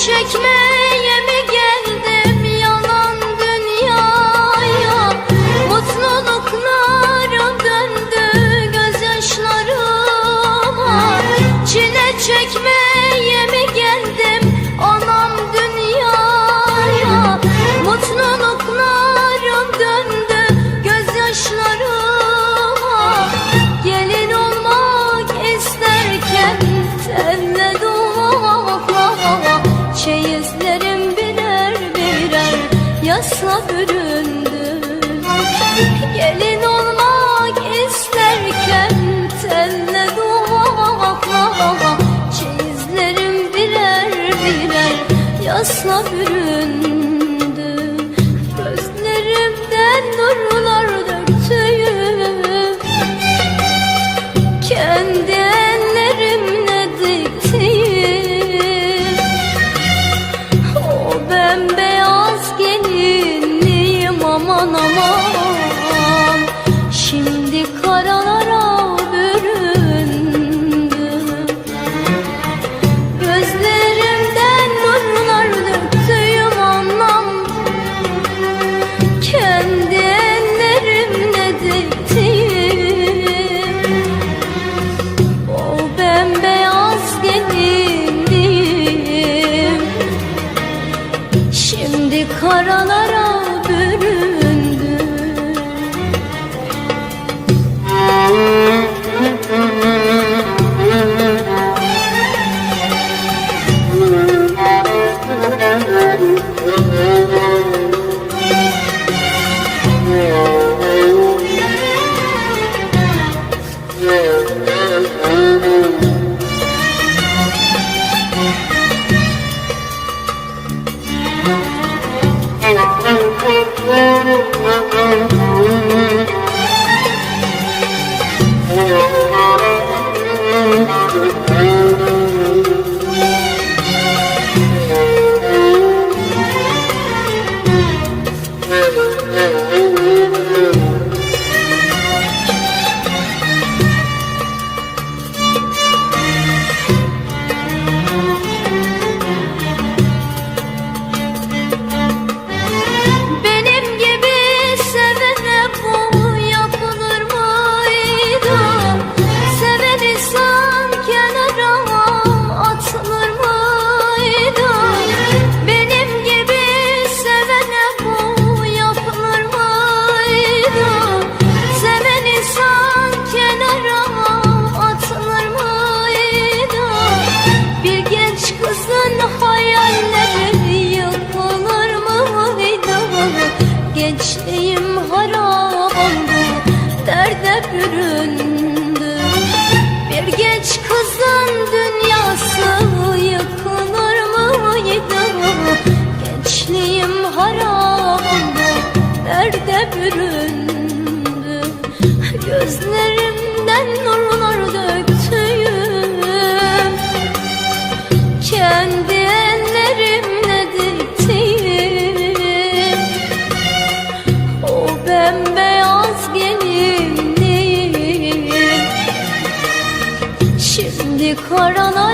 çekme Atlasla büründüm. Gelin olmak isterken Tenle duvakla Çeyizlerim birer birer. Yasla büründüm. büründü Gözlerimden nurlar döktüğüm Kendi ellerimle diktiğim O bembeyaz gelinliğim. Şimdi karanlık